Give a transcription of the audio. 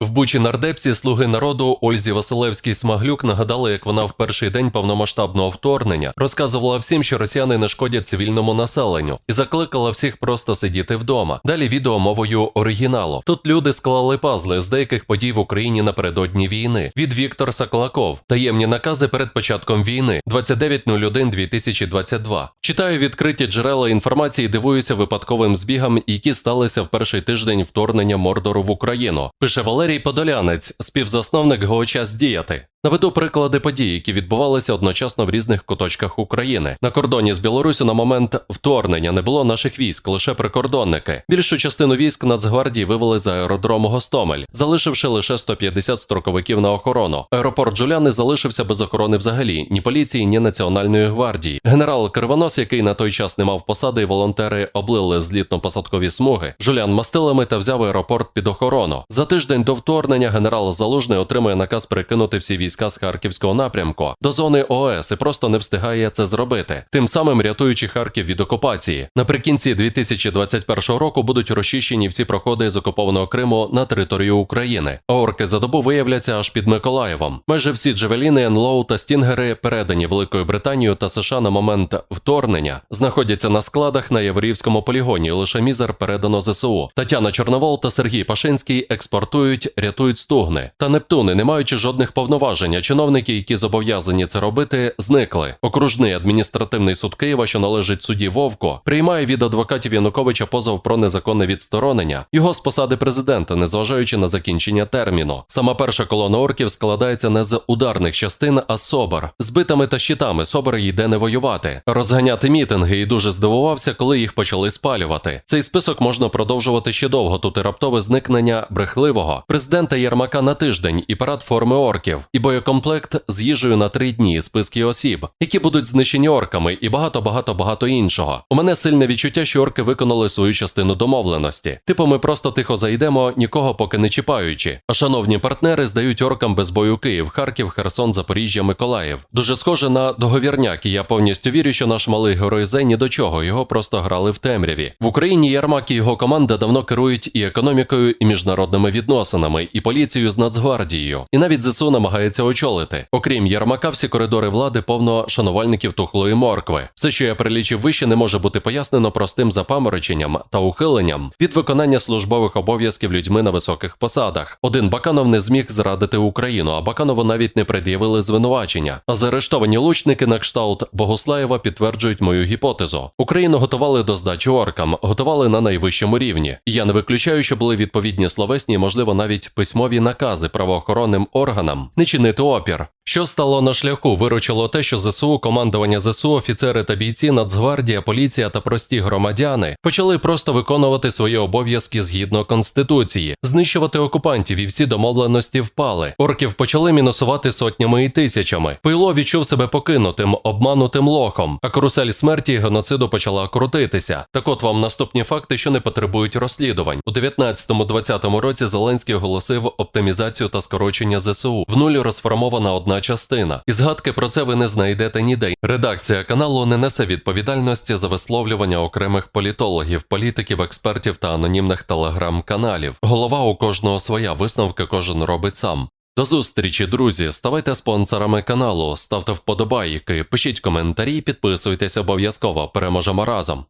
В Бучі нардепці слуги народу Ользі Василевській Смаглюк нагадали, як вона в перший день повномасштабного вторгнення розказувала всім, що росіяни не шкодять цивільному населенню, і закликала всіх просто сидіти вдома. Далі відео мовою оригіналу. Тут люди склали пазли з деяких подій в Україні напередодні війни. Від Віктор Саклаков. Таємні накази перед початком війни 29.01.2022. Читаю відкриті джерела інформації, дивуюся випадковим збігам, які сталися в перший тиждень вторгнення Мордору в Україну. Пише Валерій Подолянець, співзасновник ГО «Час діяти. Наведу приклади подій, які відбувалися одночасно в різних куточках України. На кордоні з Білорусю на момент вторгнення не було наших військ, лише прикордонники. Більшу частину військ Нацгвардії вивели з аеродрому Гостомель, залишивши лише 150 строковиків на охорону. Аеропорт Джуляни залишився без охорони взагалі ні поліції, ні національної гвардії. Генерал Кривонос, який на той час не мав посади, і волонтери облили злітно-посадкові смуги. Жулян мастилами та взяв аеропорт під охорону. За тиждень до вторгнення генерал Залужний отримує наказ перекинути всі війська з харківського напрямку до зони ОС і просто не встигає це зробити, тим самим рятуючи Харків від окупації. Наприкінці 2021 року будуть розчищені всі проходи з окупованого Криму на територію України. А орки за добу виявляться аж під Миколаєвом. Майже всі джевеліни, НЛОУ та Стінгери, передані Великою Британією та США на момент вторгнення, знаходяться на складах на Яворівському полігоні. Лише мізер передано ЗСУ. Тетяна Чорновол та Сергій Пашинський експортують, рятують стугни. Та Нептуни, не маючи жодних повноважень, а чиновники, які зобов'язані це робити, зникли. Окружний адміністративний суд Києва, що належить суді Вовко, приймає від адвокатів Януковича позов про незаконне відсторонення його з посади президента, незважаючи на закінчення терміну. Сама перша колона орків складається не з ударних частин, а з собор. З битами та щитами собор йде не воювати, розганяти мітинги і дуже здивувався, коли їх почали спалювати. Цей список можна продовжувати ще довго. Тут і раптове зникнення брехливого президента Єрмака на тиждень і парад форми орків, і боєкомплект з їжею на три дні, списки осіб, які будуть знищені орками, і багато багато багато іншого. У мене сильне відчуття, що орки виконали свою частину домовленості. Типу, ми просто тихо зайдемо, нікого поки не чіпаючи. А шановні партнери здають оркам без бою Київ, Харків, Херсон, Запоріжжя, Миколаїв. Дуже схоже на договірняк, і я повністю вірю, що наш малий герой Зей ні до чого, його просто грали в темряві. В Україні Ярмак і його команда давно керують і економікою, і міжнародними відносинами, і поліцією з Нацгвардією. І навіть ЗСУ намагається очолити. Окрім Ярмака, всі коридори влади повно шанувальників тухлої моркви. Все, що я прилічив вище, не може бути пояснено простим запамороченням та ухиленням від виконання службових обов'язків людьми на високих посадах. Один Баканов не зміг зрадити Україну, а Баканову навіть не пред'явили звинувачення. А заарештовані лучники на кшталт Богуслаєва підтверджують мою гіпотезу. Україну готували до здачі оркам, готували на найвищому рівні. Я не виключаю, що були відповідні словесні, можливо, навіть письмові накази правоохоронним органам не чинити опір. Що стало на шляху, виручило те, що ЗСУ, командування ЗСУ, офіцери та бійці, Нацгвардія, поліція та прості громадяни почали просто виконувати свої обов'язки згідно конституції, знищувати окупантів, і всі домовленості впали. Орків почали мінусувати сотнями і тисячами. Пило відчув себе покинутим, обманутим лохом, а карусель смерті і геноциду почала крутитися. Так от вам наступні факти, що не потребують розслідувань. У 19-20 році Зеленський оголосив оптимізацію та скорочення ЗСУ. В нулі розформована одна частина. І згадки про це ви не знайдете ніде. Редакція каналу не несе відповідальності за висловлювання окремих політологів, політиків, експертів та анонімних телеграм-каналів. Голова у кожного своя висновки кожен робить сам. До зустрічі, друзі. Ставайте спонсорами каналу, ставте вподобайки, пишіть коментарі, підписуйтесь обов'язково. Переможемо разом.